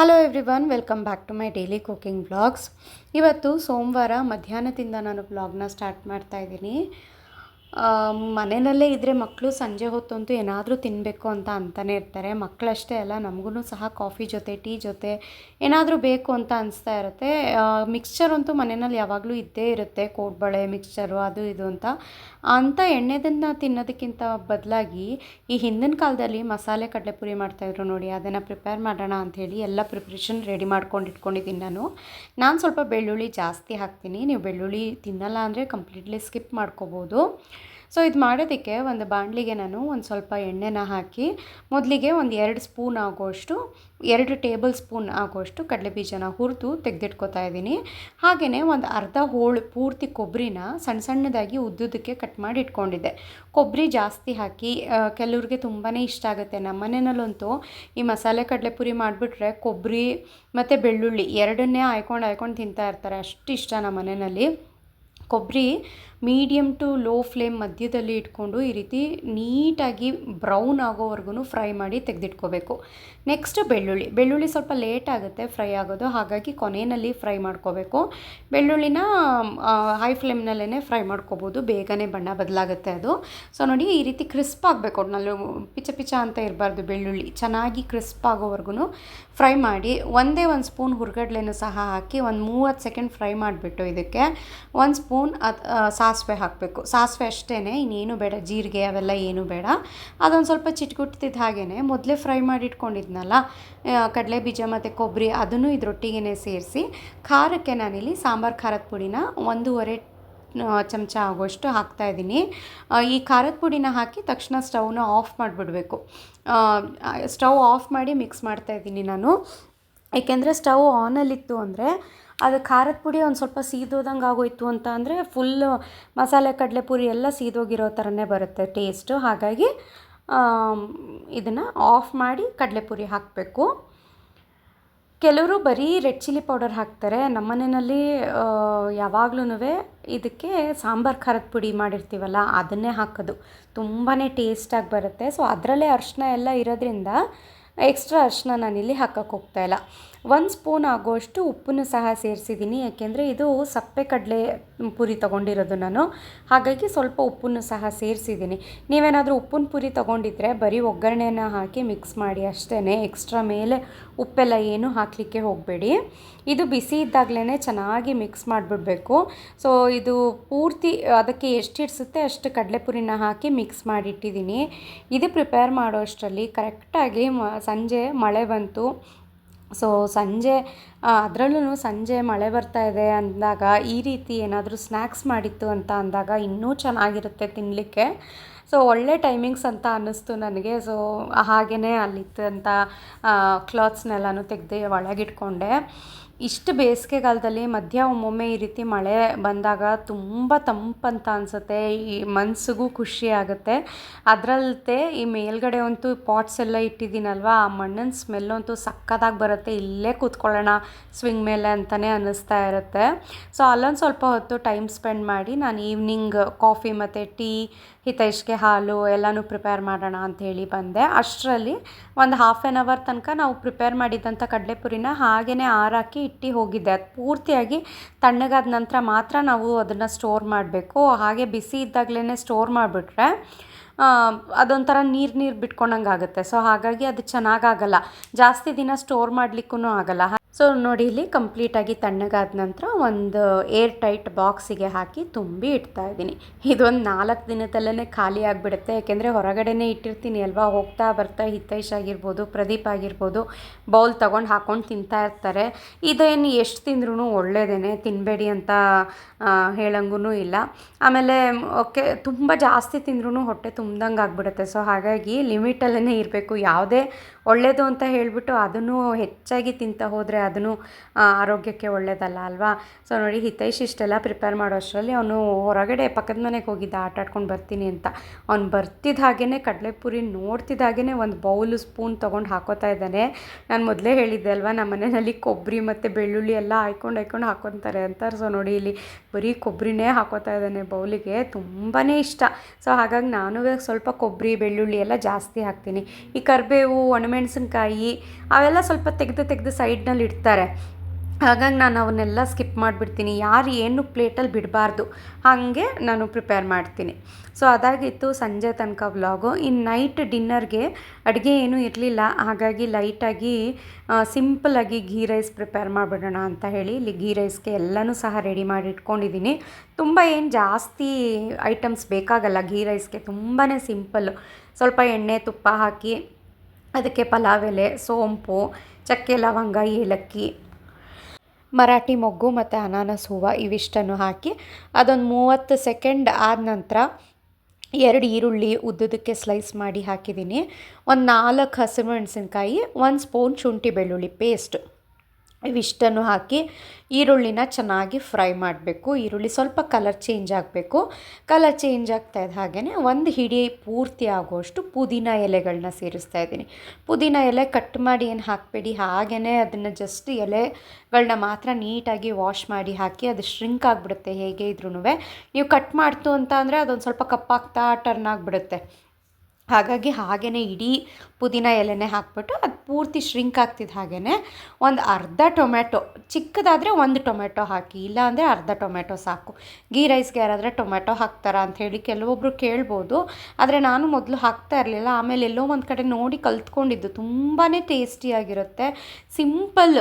Hello everyone welcome back to my daily cooking blogs ಇವತ್ತು ಸೋಮವಾರ ಮಧ್ಯಾಹ್ನದಿಂದ ನಾನು ಬ್ಲಾಗ್ನ ಸ್ಟಾರ್ಟ್ ಮಾಡ್ತಾ ಇದ್ದೀನಿ. ಮನೆಯಲ್ಲೇ ಇದ್ದರೆ ಮಕ್ಕಳು ಸಂಜೆ ಹೊತ್ತಂತೂ ಏನಾದರೂ ತಿನ್ನಬೇಕು ಅಂತ ಅಂತಲೇ ಇರ್ತಾರೆ. ಮಕ್ಕಳಷ್ಟೇ ಅಲ್ಲ ನಮಗೂ ಸಹ ಕಾಫಿ ಜೊತೆ, ಟೀ ಜೊತೆ ಏನಾದರೂ ಬೇಕು ಅಂತ ಅನಿಸ್ತಾ ಇರುತ್ತೆ. ಮಿಕ್ಸ್ಚರ್ ಅಂತೂ ಮನೆಯಲ್ಲಿ ಯಾವಾಗಲೂ ಇದ್ದೇ ಇರುತ್ತೆ. ಕೋಡ್ಬಳೆ ಮಿಕ್ಸ್ಚರು ಅದು ಇದು ಅಂತ. ಅಂಥ ಎಣ್ಣೆದನ್ನು ತಿನ್ನೋದಕ್ಕಿಂತ ಬದಲಾಗಿ ಈ ಹಿಂದಿನ ಕಾಲದಲ್ಲಿ ಮಸಾಲೆ ಕಡಲೆಪುರಿ ಮಾಡ್ತಾಯಿದ್ರು ನೋಡಿ, ಅದನ್ನು ಪ್ರಿಪೇರ್ ಮಾಡೋಣ ಅಂಥೇಳಿ ಎಲ್ಲ ಪ್ರಿಪ್ರೇಷನ್ ರೆಡಿ ಮಾಡ್ಕೊಂಡು ಇಟ್ಕೊಂಡಿದ್ದೀನಿ ನಾನು. ನಾನು ಸ್ವಲ್ಪ ಬೆಳ್ಳುಳ್ಳಿ ಜಾಸ್ತಿ ಹಾಕ್ತೀನಿ. ನೀವು ಬೆಳ್ಳುಳ್ಳಿ ತಿನ್ನಲ್ಲ ಅಂದರೆ ಕಂಪ್ಲೀಟ್ಲಿ ಸ್ಕಿಪ್ ಮಾಡ್ಕೋಬೋದು. ಸೊ ಇದು ಮಾಡೋದಕ್ಕೆ ಒಂದು ಬಾಣಲಿಗೆ ನಾನು ಒಂದು ಸ್ವಲ್ಪ ಎಣ್ಣೆನ ಹಾಕಿ, ಮೊದಲಿಗೆ ಒಂದು ಎರಡು ಸ್ಪೂನ್ ಆಗೋಷ್ಟು, ಎರಡು ಟೇಬಲ್ ಸ್ಪೂನ್ ಆಗೋಷ್ಟು ಕಡಲೆ ಬೀಜನ ಹುರಿದು ತೆಗೆದಿಟ್ಕೋತಾ ಇದ್ದೀನಿ. ಹಾಗೆಯೇ ಒಂದು ಅರ್ಧ ಹೋಳು ಪೂರ್ತಿ ಕೊಬ್ಬರಿನ ಸಣ್ಣ ಸಣ್ಣದಾಗಿ ಉದ್ದುದಕ್ಕೆ ಕಟ್ ಮಾಡಿ ಇಟ್ಕೊಂಡಿದ್ದೆ. ಕೊಬ್ಬರಿ ಜಾಸ್ತಿ ಹಾಕಿ ಕೆಲವ್ರಿಗೆ ತುಂಬಾ ಇಷ್ಟ ಆಗುತ್ತೆ. ನಮ್ಮ ಮನೆಯಲ್ಲಂತೂ ಈ ಮಸಾಲೆ ಕಡಲೆ ಪುರಿ ಮಾಡಿಬಿಟ್ರೆ ಕೊಬ್ಬರಿ ಮತ್ತು ಬೆಳ್ಳುಳ್ಳಿ ಎರಡನ್ನೇ ಆಯ್ಕೊಂಡು ಹಾಯ್ಕೊಂಡು ತಿಂತಾ ಇರ್ತಾರೆ. ಅಷ್ಟು ಇಷ್ಟ ನಮ್ಮ ಮನೆಯಲ್ಲಿ. ಕೊಬ್ಬರಿ ಮೀಡಿಯಮ್ ಟು ಲೋ ಫ್ಲೇಮ್ ಮಧ್ಯದಲ್ಲಿ ಇಟ್ಕೊಂಡು ಈ ರೀತಿ ನೀಟಾಗಿ ಬ್ರೌನ್ ಆಗೋವರೆಗೂ ಫ್ರೈ ಮಾಡಿ ತೆಗೆದಿಟ್ಕೋಬೇಕು. ನೆಕ್ಸ್ಟ್ ಬೆಳ್ಳುಳ್ಳಿ. ಬೆಳ್ಳುಳ್ಳಿ ಸ್ವಲ್ಪ ಲೇಟ್ ಆಗುತ್ತೆ ಫ್ರೈ ಆಗೋದು. ಹಾಗಾಗಿ ಕೊನೆಯಲ್ಲಿ ಫ್ರೈ ಮಾಡ್ಕೋಬೇಕು. ಬೆಳ್ಳುಳ್ಳಿನ ಹೈ ಫ್ಲೇಮ್ನಲ್ಲೇ ಫ್ರೈ ಮಾಡ್ಕೋಬೋದು. ಬೇಗನೆ ಬಣ್ಣ ಬದಲಾಗುತ್ತೆ ಅದು. ಸೊ, ನೋಡಿ ಈ ರೀತಿ ಕ್ರಿಸ್ಪ್ ಆಗಬೇಕು. ನಲ್ಲಿ ಪಿಚ ಪಿಚ ಅಂತ ಇರಬಾರ್ದು ಬೆಳ್ಳುಳ್ಳಿ. ಚೆನ್ನಾಗಿ ಕ್ರಿಸ್ಪ್ ಆಗೋವರೆಗೂ ಫ್ರೈ ಮಾಡಿ ಒಂದೇ ಒಂದು ಸ್ಪೂನ್ ಹುರ್ಗಡ್ಲೆನೂ ಸಹ ಹಾಕಿ ಒಂದು ಮೂವತ್ತು ಸೆಕೆಂಡ್ ಫ್ರೈ ಮಾಡಿಬಿಟ್ಟು ಇದಕ್ಕೆ. ಒಂದು ಸ್ಪೂನ್ ಅದು ಸಾಸಿವೆ ಹಾಕಬೇಕು. ಸಾಸಿವೆ ಅಷ್ಟೇ ಇನ್ನೇನು ಬೇಡ. ಜೀರಿಗೆ ಅವೆಲ್ಲ ಏನೂ ಬೇಡ. ಅದೊಂದು ಸ್ವಲ್ಪ ಚಿಟ್ಕುಟ್ತಿದ್ದ ಹಾಗೇ ಮೊದಲೇ ಫ್ರೈ ಮಾಡಿ ಇಟ್ಕೊಂಡಿದ್ನಲ್ಲ ಕಡಲೆ ಬೀಜ ಮತ್ತು ಕೊಬ್ಬರಿ ಅದನ್ನು ಇದರೊಟ್ಟಿಗೆ ಸೇರಿಸಿ, ಖಾರಕ್ಕೆ ನಾನಿಲ್ಲಿ ಸಾಂಬಾರು ಖಾರದ ಪುಡಿನ ಒಂದೂವರೆ ಚಮಚ ಆಗೋಷ್ಟು ಹಾಕ್ತಾಯಿದ್ದೀನಿ ಈ ಖಾರದ ಪುಡಿನ ಹಾಕಿ ತಕ್ಷಣ ಸ್ಟವ್ನ ಆಫ್ ಮಾಡಿಬಿಡಬೇಕು. ಸ್ಟವ್ ಆಫ್ ಮಾಡಿ ಮಿಕ್ಸ್ ಮಾಡ್ತಾಯಿದ್ದೀನಿ ನಾನು. ಏಕೆಂದರೆ ಸ್ಟವ್ ಆನಲ್ಲಿತ್ತು ಅಂದರೆ ಅದು ಖಾರದ ಪುಡಿ ಒಂದು ಸ್ವಲ್ಪ ಸೀದೋದಂಗೆ ಆಗೋಯಿತು ಅಂತ ಅಂದರೆ ಫುಲ್ಲು ಮಸಾಲೆ ಕಡಲೆ ಪುರಿ ಎಲ್ಲ ಸೀದೋಗಿರೋ ಥರನೇ ಬರುತ್ತೆ ಟೇಸ್ಟು ಹಾಗಾಗಿ ಇದನ್ನು ಆಫ್ ಮಾಡಿ ಕಡಲೆ ಪುರಿ ಹಾಕಬೇಕು. ಕೆಲವರು ಬರೀ ರೆಡ್ ಚಿಲ್ಲಿ ಪೌಡರ್ ಹಾಕ್ತಾರೆ. ನಮ್ಮನೆಯಲ್ಲಿ ಯಾವಾಗ್ಲೂ ಇದಕ್ಕೆ ಸಾಂಬಾರು ಖಾರದ ಪುಡಿ ಮಾಡಿರ್ತೀವಲ್ಲ, ಅದನ್ನೇ ಹಾಕೋದು. ತುಂಬಾ ಟೇಸ್ಟಾಗಿ ಬರುತ್ತೆ. ಸೊ ಅದರಲ್ಲೇ ಅರಿಶಿನ ಎಲ್ಲ ಇರೋದ್ರಿಂದ ಎಕ್ಸ್ಟ್ರಾ ಅರಿಶಿನ ನಾನಿಲ್ಲಿ ಹಾಕೋಕ್ಕೆ ಹೋಗ್ತಾಯಿಲ್ಲ ಒಂದು ಸ್ಪೂನ್ ಆಗೋಷ್ಟು ಉಪ್ಪನ್ನು ಸಹ ಸೇರಿಸಿದ್ದೀನಿ. ಯಾಕೆಂದರೆ ಇದು ಸಪ್ಪೆ ಕಡಲೆ ಪುರಿ ತೊಗೊಂಡಿರೋದು ನಾನು. ಹಾಗಾಗಿ ಸ್ವಲ್ಪ ಉಪ್ಪನ್ನು ಸಹ ಸೇರಿಸಿದ್ದೀನಿ. ನೀವೇನಾದರೂ ಉಪ್ಪಿನ ಪುರಿ ತೊಗೊಂಡಿದ್ರೆ ಬರೀ ಒಗ್ಗರಣೆನ ಹಾಕಿ ಮಿಕ್ಸ್ ಮಾಡಿ ಅಷ್ಟೇ ಎಕ್ಸ್ಟ್ರಾ ಮೇಲೆ ಉಪ್ಪೆಲ್ಲ ಏನು ಹಾಕಲಿಕ್ಕೆ ಹೋಗಬೇಡಿ. ಇದು ಬಿಸಿ ಇದ್ದಾಗಲೇ ಚೆನ್ನಾಗಿ ಮಿಕ್ಸ್ ಮಾಡಿಬಿಡ್ಬೇಕು. ಸೊ ಇದು ಪೂರ್ತಿ ಅದಕ್ಕೆ ಎಷ್ಟು ಇಡಿಸುತ್ತೆ ಅಷ್ಟು ಕಡಲೆಪುರಿನ ಹಾಕಿ ಮಿಕ್ಸ್ ಮಾಡಿಟ್ಟಿದ್ದೀನಿ. ಇದು ಪ್ರಿಪೇರ್ ಮಾಡೋ ಅಷ್ಟರಲ್ಲಿ ಕರೆಕ್ಟಾಗಿ ಮ, ಸಂಜೆ ಮಳೆ ಬಂತು. ಸೊ ಸಂಜೆ ಅದರಲ್ಲೂ ಸಂಜೆ ಮಳೆ ಬರ್ತಾ ಇದೆ ಅಂದಾಗ ಈ ರೀತಿ ಏನಾದರೂ ಸ್ನ್ಯಾಕ್ಸ್ ಮಾಡಿತ್ತು ಅಂತ ಅಂದಾಗ ಇನ್ನೂ ಚೆನ್ನಾಗಿರುತ್ತೆ ತಿನ್ನಲಿಕ್ಕೆ ಸೊ ಒಳ್ಳೆ ಟೈಮಿಂಗ್ಸ್ ಅಂತ ಅನ್ನಿಸ್ತು ನನಗೆ. ಸೊ ಹಾಗೆಯೇ ಅಲ್ಲಿತ್ತಂಥ ಕ್ಲಾತ್ಸ್ನೆಲ್ಲನೂ ತೆಗೆದು ಒಳಗಿಟ್ಕೊಂಡೆ. ಇಷ್ಟು ಬೇಸಿಗೆಗಾಲದಲ್ಲಿ ಮಧ್ಯ ಒಮ್ಮೊಮ್ಮೆ ಈ ರೀತಿ ಮಳೆ ಬಂದಾಗ ತುಂಬ ತಂಪಂತ ಅನಿಸುತ್ತೆ. ಈ ಮನಸ್ಸಿಗೂ ಖುಷಿ ಆಗುತ್ತೆ. ಈ ಮೇಲ್ಗಡೆ ಅಂತೂ ಪಾಟ್ಸ್ ಎಲ್ಲ ಇಟ್ಟಿದ್ದೀನಲ್ವ? ಆ ಮಣ್ಣಿನ ಸ್ಮೆಲ್ ಅಂತೂ ಸಕ್ಕತ್ತಾಗಿ ಬರುತ್ತೆ. ಇಲ್ಲೇ ಕೂತ್ಕೊಳ್ಳೋಣ ಸ್ವಿಂಗ್ ಮೇಲೆ ಅಂತಲೇ ಅನ್ನಿಸ್ತಾ ಇರುತ್ತೆ. ಸೊ ಅಲ್ಲೊಂದು ಸ್ವಲ್ಪ ಹೊತ್ತು ಟೈಮ್ ಸ್ಪೆಂಡ್ ಮಾಡಿ ನಾನು ಈವ್ನಿಂಗ್ ಕಾಫಿ ಮತ್ತು ಟೀ ಹಿತೈಷ್ಗೆ ಹಾಲು ಎಲ್ಲನೂ ಪ್ರಿಪೇರ್ ಮಾಡೋಣ ಅಂಥೇಳಿ ಬಂದೆ. ಅಷ್ಟರಲ್ಲಿ ಒಂದು ಹಾಫ್ ಆ್ಯನ್ ಅವರ್ ತನಕ ನಾವು ಪ್ರಿಪೇರ್ ಮಾಡಿದ್ದಂಥ ಕಡಲೆಪುರಿನ ಹಾಗೆಯೇ ಆರಾಕಿ ಇಟ್ಟು ಹೋಗಿದೆ ಅದು ಪೂರ್ತಿಯಾಗಿ ತಣ್ಣಗಾದ ನಂತರ ಮಾತ್ರ ನಾವು ಅದನ್ನು ಸ್ಟೋರ್ ಮಾಡಬೇಕು. ಹಾಗೆ ಬಿಸಿ ಇದ್ದಾಗಲೇ ಸ್ಟೋರ್ ಮಾಡಿಬಿಟ್ರೆ ಅದೊಂಥರ ನೀರು ನೀರು ಬಿಟ್ಕೊಂಡಂಗೆ ಆಗುತ್ತೆ. ಸೊ ಹಾಗಾಗಿ ಅದು ಚೆನ್ನಾಗಾಗಲ್ಲ ಜಾಸ್ತಿ ದಿನ ಸ್ಟೋರ್ ಮಾಡಲಿಕ್ಕೂ ಆಗಲ್ಲ. ಸೊ ನೋಡಿ, ಇಲ್ಲಿ ಕಂಪ್ಲೀಟಾಗಿ ತಣ್ಣಗಾದ ನಂತರ ಒಂದು ಏರ್ ಟೈಟ್ ಬಾಕ್ಸಿಗೆ ಹಾಕಿ ತುಂಬಿ ಇಡ್ತಾ ಇದ್ದೀನಿ. ಇದೊಂದು ನಾಲ್ಕು ದಿನದಲ್ಲೇ ಖಾಲಿ ಆಗಿಬಿಡುತ್ತೆ. ಯಾಕೆಂದರೆ ಹೊರಗಡೆನೇ ಇಟ್ಟಿರ್ತೀನಿ ಅಲ್ವಾ? ಹೋಗ್ತಾ ಬರ್ತಾ ಹಿತೈಶ್ ಆಗಿರ್ಬೋದು, ಪ್ರದೀಪ್ ಆಗಿರ್ಬೋದು ಬೌಲ್ ತೊಗೊಂಡು ಹಾಕ್ಕೊಂಡು ತಿಂತಾ ಇರ್ತಾರೆ. ಇದೇನು ಎಷ್ಟು ತಿಂದ್ರೂ ಒಳ್ಳೇದೇ ತಿನ್ನಬೇಡಿ ಅಂತ ಹೇಳಂಗೂ ಇಲ್ಲ. ಆಮೇಲೆ, ಓಕೆ, ತುಂಬ ಜಾಸ್ತಿ ತಿಂದ್ರೂ ಹೊಟ್ಟೆ ತುಂಬ್ದಂಗೆ ಆಗಿಬಿಡುತ್ತೆ. ಸೊ ಹಾಗಾಗಿ ಲಿಮಿಟಲ್ಲೇ ಇರಬೇಕು. ಯಾವುದೇ ಒಳ್ಳೆಯದು ಅಂತ ಹೇಳಿಬಿಟ್ಟು ಅದನ್ನು ಹೆಚ್ಚಾಗಿ ತಿಂತ ಹೋದರೆ ಅದನ್ನು ಆರೋಗ್ಯಕ್ಕೆ ಒಳ್ಳೆಯದಲ್ಲ ಅಲ್ವಾ? ಸೊ ನೋಡಿ ಹಿತೈಷ್ ಇಷ್ಟೆಲ್ಲ ಪ್ರಿಪೇರ್ ಮಾಡೋ ಅಷ್ಟರಲ್ಲಿ ಅವನು ಹೊರಗಡೆ ಪಕ್ಕದ ಮನೆಗೆ ಹೋಗಿದ್ದ, ಆಟ ಆಡ್ಕೊಂಡು ಬರ್ತೀನಿ ಅಂತ. ಅವ್ನು ಬರ್ತಿದ್ದ ಹಾಗೇ ಕಡಲೆಪುರಿ ನೋಡ್ತಿದ್ದ ಹಾಗೇ ಒಂದು ಬೌಲು ಸ್ಪೂನ್ ತೊಗೊಂಡು ಹಾಕೋತಾ ಇದ್ದಾನೆ. ನಾನು ಮೊದಲೇ ಹೇಳಿದ್ದೆ ಅಲ್ವಾ, ನಮ್ಮ ಮನೆಯಲ್ಲಿ ಕೊಬ್ಬರಿ ಮತ್ತು ಬೆಳ್ಳುಳ್ಳಿ ಎಲ್ಲ ಹಾಯ್ಕೊಂಡು ಹಾಯ್ಕೊಂಡು ಹಾಕೊತಾರೆ ಅಂತ ಸೊ ನೋಡಿ ಇಲ್ಲಿ ಬರೀ ಕೊಬ್ಬರಿನೇ ಹಾಕೋತಾ ಇದ್ದಾನೆ ಬೌಲಿಗೆ. ತುಂಬಾ ಇಷ್ಟ. ಸೊ ಹಾಗಾಗಿ ನಾನು ಸ್ವಲ್ಪ ಕೊಬ್ಬರಿ, ಬೆಳ್ಳುಳ್ಳಿ ಎಲ್ಲ ಜಾಸ್ತಿ ಹಾಕ್ತೀನಿ. ಈ ಕರಿಬೇವು, ಒಣ ಒಣಮೆಣಸಿನ್ಕಾಯಿ ಅವೆಲ್ಲ ಸ್ವಲ್ಪ ತೆಗೆದು ತೆಗೆದು ಸೈಡ್ನಲ್ಲಿ ಇಡ್ತಾರೆ ಹಾಗಾಗಿ ನಾನು ಅವನ್ನೆಲ್ಲ ಸ್ಕಿಪ್ ಮಾಡಿಬಿಡ್ತೀನಿ. ಯಾರು ಏನು ಪ್ಲೇಟಲ್ಲಿ ಬಿಡಬಾರ್ದು. ಹಾಗೆ ನಾನು ಪ್ರಿಪೇರ್ ಮಾಡ್ತೀನಿ. ಸೊ, ಅದಾಗಿತ್ತು ಸಂಜೆ ತನಕ ವ್ಲಾಗು. ಇನ್ನು ನೈಟ್ ಡಿನ್ನರ್ಗೆ ಅಡುಗೆ ಏನೂ ಇರಲಿಲ್ಲ. ಹಾಗಾಗಿ ಲೈಟಾಗಿ ಸಿಂಪಲಾಗಿ ಘೀ ರೈಸ್ ಪ್ರಿಪೇರ್ ಮಾಡಿಬಿಡೋಣ ಅಂತ ಹೇಳಿ ಇಲ್ಲಿ ಘೀ ರೈಸ್ಗೆ ಎಲ್ಲನೂ ಸಹ ರೆಡಿ ಮಾಡಿ ಇಟ್ಕೊಂಡಿದ್ದೀನಿ ತುಂಬ ಏನು ಜಾಸ್ತಿ ಐಟಮ್ಸ್ ಬೇಕಾಗಲ್ಲ. ಘೀ ರೈಸ್ಗೆ ತುಂಬಾ ಸಿಂಪಲ್ಲು. ಸ್ವಲ್ಪ ಎಣ್ಣೆ, ತುಪ್ಪ ಹಾಕಿ, ಅದಕ್ಕೆ ಪಲಾವ್ ಎಲೆ, ಸೋಂಪು, ಚಕ್ಕೆ, ಲವಂಗ, ಏಲಕ್ಕಿ ಮರಾಠಿ ಮೊಗ್ಗು ಮತ್ತು ಅನಾನಸ್ ಹೂವು ಇವಿಷ್ಟನ್ನು ಹಾಕಿ ಅದೊಂದು ಮೂವತ್ತು ಸೆಕೆಂಡ್ ಆದ ನಂತರ ಎರಡು ಈರುಳ್ಳಿ ಉದ್ದದಕ್ಕೆ ಸ್ಲೈಸ್ ಮಾಡಿ ಹಾಕಿದ್ದೀನಿ. ಒಂದು ನಾಲ್ಕು ಹಸಿಮೆಣಸಿನ್ಕಾಯಿ, ಒಂದು ಸ್ಪೂನ್ ಶುಂಠಿ ಬೆಳ್ಳುಳ್ಳಿ ಪೇಸ್ಟ್. ಇವಿಷ್ಟನ್ನು ಹಾಕಿ ಈರುಳ್ಳಿನ ಚೆನ್ನಾಗಿ ಫ್ರೈ ಮಾಡಬೇಕು. ಈರುಳ್ಳಿ ಸ್ವಲ್ಪ ಕಲರ್ ಚೇಂಜ್ ಆಗಬೇಕು. ಕಲರ್ ಚೇಂಜ್ ಆಗ್ತಾ ಇದ್ದ ಹಾಗೆಯೇ ಒಂದು ಹಿಡಿ ಪೂರ್ತಿ ಆಗುವಷ್ಟು ಪುದೀನ ಎಲೆಗಳನ್ನ ಸೇರಿಸ್ತಾ ಇದ್ದೀನಿ. ಪುದೀನ ಎಲೆ ಕಟ್ ಮಾಡಿ ಏನು ಹಾಕಬೇಡಿ? ಹಾಗೆಯೇ ಅದನ್ನು ಜಸ್ಟ್ ಎಲೆಗಳನ್ನ ಮಾತ್ರ ನೀಟಾಗಿ ವಾಶ್ ಮಾಡಿ ಹಾಕಿ ಅದು ಶ್ರಿಂಕ್ ಆಗಿಬಿಡುತ್ತೆ ಹೇಗೆ ಇದ್ರೂ ನೀವು ಕಟ್ ಮಾಡ್ತು ಅಂತ ಅಂದರೆ ಅದೊಂದು ಸ್ವಲ್ಪ ಕಪ್ಪಾಗ್ತಾ ಟರ್ನ್ ಆಗಿಬಿಡುತ್ತೆ. ಹಾಗಾಗಿ ಹಾಗೆಯೇ ಇಡೀ ಪುದೀನ ಎಲೆನೇ ಹಾಕ್ಬಿಟ್ಟು ಅದು ಪೂರ್ತಿ ಶ್ರಿಂಕ್ ಆಗ್ತಿದ್ದ ಹಾಗೆಯೇ ಒಂದು ಅರ್ಧ ಟೊಮೆಟೊ ಚಿಕ್ಕದಾದರೆ ಒಂದು ಟೊಮೆಟೊ ಹಾಕಿ ಇಲ್ಲ ಅಂದರೆ ಅರ್ಧ ಟೊಮೆಟೊ ಸಾಕು. ಗೀ ರೈಸ್ಗೆ ಯಾರಾದರೆ ಟೊಮೆಟೊ ಹಾಕ್ತಾರಾ ಅಂಥೇಳಿ ಕೆಲವೊಬ್ಬರು ಕೇಳ್ಬೋದು. ಆದರೆ ನಾನು ಮೊದಲು ಹಾಕ್ತಾ ಇರಲಿಲ್ಲ, ಆಮೇಲೆ ಎಲ್ಲೋ ಒಂದು ಕಡೆ ನೋಡಿ ಕಲ್ತ್ಕೊಂಡಿದ್ದು. ತುಂಬಾ ಟೇಸ್ಟಿಯಾಗಿರುತ್ತೆ ಸಿಂಪಲ್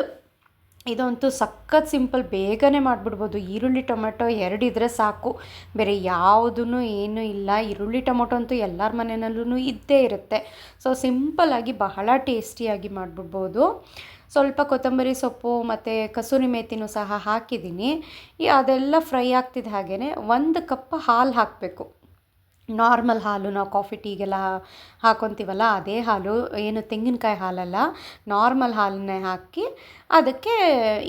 ಇದಂತೂ ಸಖತ್ ಸಿಂಪಲ್, ಬೇಗನೆ ಮಾಡಿಬಿಡ್ಬೋದು. ಈರುಳ್ಳಿ, ಟೊಮೆಟೊ ಎರಡಿದ್ರೆ ಸಾಕು. ಬೇರೆ ಯಾವುದೂ ಏನೂ ಇಲ್ಲ. ಈರುಳ್ಳಿ, ಟೊಮೊಟೊ ಅಂತೂ ಎಲ್ಲರ ಮನೆಯಲ್ಲೂ ಇದ್ದೇ ಇರುತ್ತೆ. ಸೊ ಸಿಂಪಲ್ಲಾಗಿ ಬಹಳ ಟೇಸ್ಟಿಯಾಗಿ ಮಾಡಿಬಿಡ್ಬೋದು. ಸ್ವಲ್ಪ ಕೊತ್ತಂಬರಿ ಸೊಪ್ಪು ಮತ್ತು ಕಸೂರಿ ಮೇಥಿನೂ ಸಹ ಹಾಕಿದ್ದೀನಿ. ಅದೆಲ್ಲ ಫ್ರೈ ಆಗ್ತಿದ್ದ ಹಾಗೆಯೇ ಒಂದು ಕಪ್ ಹಾಲು ಹಾಕಬೇಕು. ನಾರ್ಮಲ್ ಹಾಲು ನಾವು ಕಾಫಿ ಟೀಗೆಲ್ಲ ಹಾಕೊತೀವಲ್ಲ, ಅದೇ ಹಾಲು, ಏನು ತೆಂಗಿನಕಾಯಿ ಹಾಲಲ್ಲ, ನಾರ್ಮಲ್ ಹಾಲನ್ನೇ ಹಾಕಿ ಅದಕ್ಕೆ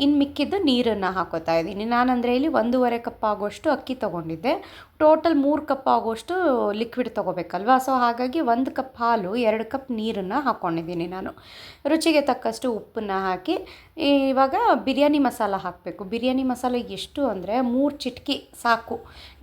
ಇನ್ನು ಮಿಕ್ಕಿದ್ದು ನೀರನ್ನು ಹಾಕೋತಾ ಇದ್ದೀನಿ. ನಾನಂದರೆ ಇಲ್ಲಿ ಒಂದೂವರೆ ಕಪ್ ಆಗೋಷ್ಟು ಅಕ್ಕಿ ತೊಗೊಂಡಿದ್ದೆ. ಟೋಟಲ್ ಮೂರು ಕಪ್ ಆಗೋಷ್ಟು ಲಿಕ್ವಿಡ್ ತೊಗೋಬೇಕಲ್ವ? ಸೊ ಹಾಗಾಗಿ ಒಂದು ಕಪ್ ಹಾಲು, ಎರಡು ಕಪ್ ನೀರನ್ನು ಹಾಕ್ಕೊಂಡಿದ್ದೀನಿ ನಾನು. ರುಚಿಗೆ ತಕ್ಕಷ್ಟು ಉಪ್ಪನ್ನು ಹಾಕಿ ಇವಾಗ ಬಿರಿಯಾನಿ ಮಸಾಲ ಹಾಕಬೇಕು. ಬಿರಿಯಾನಿ ಮಸಾಲ ಎಷ್ಟು ಅಂದರೆ ಮೂರು ಚಿಟಕಿ ಸಾಕು.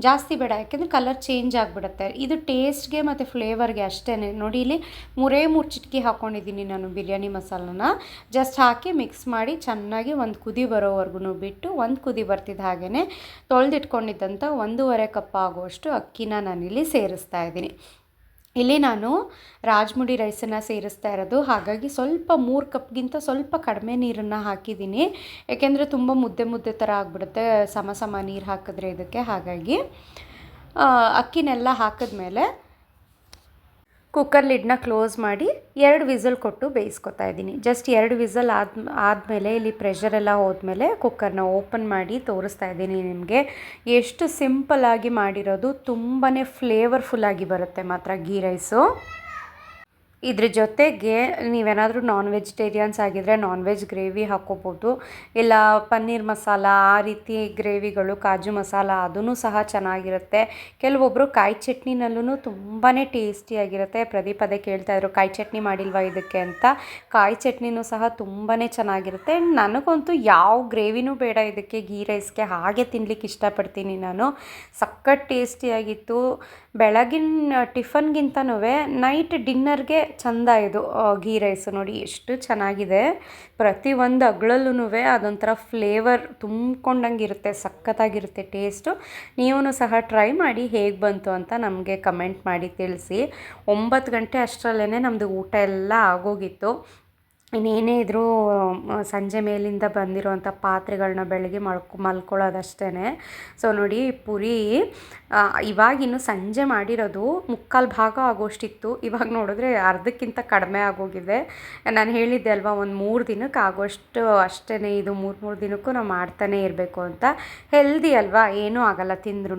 ಜಾಸ್ತಿ ಬೇಡ, ಯಾಕೆಂದರೆ ಕಲರ್ ಚೇಂಜ್ ಆಗಿಬಿಡುತ್ತೆ. ಇದು ಟೇಸ್ಟ್ಗೆ ಮತ್ತು ಫ್ಲೇವರ್ಗೆ ಅಷ್ಟೇ ನೋಡಿ ಇಲ್ಲಿ ಮೂರೇ ಮೂರು ಚಿಟಕಿ ಹಾಕ್ಕೊಂಡಿದ್ದೀನಿ ನಾನು ಬಿರಿಯಾನಿ ಮಸಾಲನ. ಜಸ್ಟ್ ಹಾಕಿ ಮಿಕ್ಸ್ ಮಾಡಿ ಚೆನ್ನಾಗಿ ಒಂದು ಕುದಿ ಬರೋವರೆಗೂ ಬಿಟ್ಟು ಒಂದು ಕುದಿ ಬರ್ತಿದ್ದ ಹಾಗೆಯೇ ತೊಳೆದಿಟ್ಕೊಂಡಿದ್ದಂಥ ಒಂದೂವರೆ ಕಪ್ ಆಗುವಷ್ಟು ಅಕ್ಕಿನ ನಾನಿಲ್ಲಿ ಸೇರಿಸ್ತಾ ಇದ್ದೀನಿ. ಇಲ್ಲಿ ನಾನು ರಾಜ್ಮುಡಿ ರೈಸನ್ನು ಸೇರಿಸ್ತಾ ಇರೋದು. ಹಾಗಾಗಿ ಸ್ವಲ್ಪ ಮೂರು ಕಪ್ಗಿಂತ ಸ್ವಲ್ಪ ಕಡಿಮೆ ನೀರನ್ನು ಹಾಕಿದ್ದೀನಿ. ಯಾಕೆಂದರೆ ತುಂಬ ಮುದ್ದೆ ಮುದ್ದೆ ಥರ ಆಗಿಬಿಡುತ್ತೆ. ಸಮ ಸಮ ನೀರು ಹಾಕಿದ್ರೆ ಇದಕ್ಕೆ. ಹಾಗಾಗಿ ಅಕ್ಕಿನೆಲ್ಲ ಹಾಕಿದ್ಮೇಲೆ ಕುಕ್ಕರ್ ಲಿಡ್ನ ಕ್ಲೋಸ್ ಮಾಡಿ ಎರಡು ವಿಸಲ್ ಕೊಟ್ಟು ಬೇಯಿಸ್ಕೊತಾ ಇದ್ದೀನಿ. ಜಸ್ಟ್ ಎರಡು ವಿಸಲ್ ಆದ, ಆದಮೇಲೆ ಇಲ್ಲಿ ಪ್ರೆಷರೆಲ್ಲ ಹೋದ್ಮೇಲೆ ಕುಕ್ಕರ್ನ ಓಪನ್ ಮಾಡಿ ತೋರಿಸ್ತಾ ಇದ್ದೀನಿ ನಿಮಗೆ. ಎಷ್ಟು ಸಿಂಪಲ್ಲಾಗಿ ಮಾಡಿರೋದು ತುಂಬಾ ಫ್ಲೇವರ್ಫುಲ್ಲಾಗಿ ಬರುತ್ತೆ ಮಾತ್ರ ಗೀ ರೈಸು ಇದ್ರ ಜೊತೆಗೆ ನೀವೇನಾದರೂ ನಾನ್ ವೆಜಿಟೇರಿಯನ್ಸ್ ಆಗಿದ್ದರೆ ನಾನ್ ವೆಜ್ ಗ್ರೇವಿ ಹಾಕ್ಕೋಬೋದು. ಇಲ್ಲ ಪನ್ನೀರ್ ಮಸಾಲ, ಆ ರೀತಿ ಗ್ರೇವಿಗಳು, ಕಾಜು ಮಸಾಲ ಅದೂ ಸಹ ಚೆನ್ನಾಗಿರುತ್ತೆ. ಕೆಲವೊಬ್ಬರು ಕಾಯಿ ಚಟ್ನಿನಲ್ಲೂ ತುಂಬಾ ಟೇಸ್ಟಿಯಾಗಿರುತ್ತೆ ಪ್ರದೀಪ್ ಅದೇ ಕೇಳ್ತಾಯಿದ್ರು ಕಾಯಿ ಚಟ್ನಿ ಮಾಡಿಲ್ವಾ ಇದಕ್ಕೆ? ಅಂತ. ಕಾಯಿ ಚಟ್ನಿನೂ ಸಹ ತುಂಬಾ ಚೆನ್ನಾಗಿರುತ್ತೆ. ನನಗಂತೂ ಯಾವ ಗ್ರೇವಿನೂ ಬೇಡ ಇದಕ್ಕೆ ಗೀ ರೈಸ್ಗೆ ಹಾಗೆ ತಿನ್ಲಿಕ್ಕೆ ಇಷ್ಟಪಡ್ತೀನಿ ನಾನು. ಸಖತ್ ಟೇಸ್ಟಿಯಾಗಿತ್ತು. ಬೆಳಗಿನ ಟಿಫನ್ಗಿಂತನೂ ನೈಟ್ ಡಿನ್ನರ್ಗೆ ಚಂದ ಇದು ಗೀ ರೈಸು ನೋಡಿ, ಎಷ್ಟು ಚೆನ್ನಾಗಿದೆ. ಪ್ರತಿಯೊಂದು ಅಗಳಲ್ಲೂ ಅದೊಂಥರ ಫ್ಲೇವರ್ ತುಂಬ್ಕೊಂಡಂಗೆ ಇರುತ್ತೆ ಸಖತ್ತಾಗಿರುತ್ತೆ ಟೇಸ್ಟು. ನೀವು ಸಹ ಟ್ರೈ ಮಾಡಿ ಹೇಗೆ ಬಂತು ಅಂತ ನಮಗೆ ಕಮೆಂಟ್ ಮಾಡಿ ತಿಳಿಸಿ. ಒಂಬತ್ತು ಗಂಟೆ ಅಷ್ಟರಲ್ಲೇ ನಮ್ಮದು ಊಟ ಎಲ್ಲ ಆಗೋಗಿತ್ತು. ಇನ್ನೇನೇ ಇದ್ದರೂ ಸಂಜೆ ಮೇಲಿಂದ ಬಂದಿರೋವಂಥ ಪಾತ್ರೆಗಳನ್ನ ಬೆಳಗ್ಗೆ ಮಲ್ಕೊ ಮಲ್ಕೊಳ್ಳೋದಷ್ಟೇ ಸೊ, ನೋಡಿ ಪುರಿ ಇವಾಗಿನ್ನು ಸಂಜೆ ಮಾಡಿರೋದು ಮುಕ್ಕಾಲು ಭಾಗ ಆಗೋಷ್ಟಿತ್ತು. ಇವಾಗ ನೋಡಿದ್ರೆ ಅರ್ಧಕ್ಕಿಂತ ಕಡಿಮೆ ಆಗೋಗಿದೆ. ನಾನು ಹೇಳಿದ್ದೆ ಅಲ್ವಾ, ಒಂದು ಮೂರು ದಿನಕ್ಕೆ ಆಗೋಷ್ಟು ಅಷ್ಟೇ ಇದು ಮೂರು ಮೂರು ದಿನಕ್ಕೂ ನಾವು ಮಾಡ್ತಾನೇ ಇರಬೇಕು ಅಂತ. ಹೆಲ್ದಿ ಅಲ್ವಾ, ಏನೂ ಆಗಲ್ಲ ತಿಂದ್ರೂ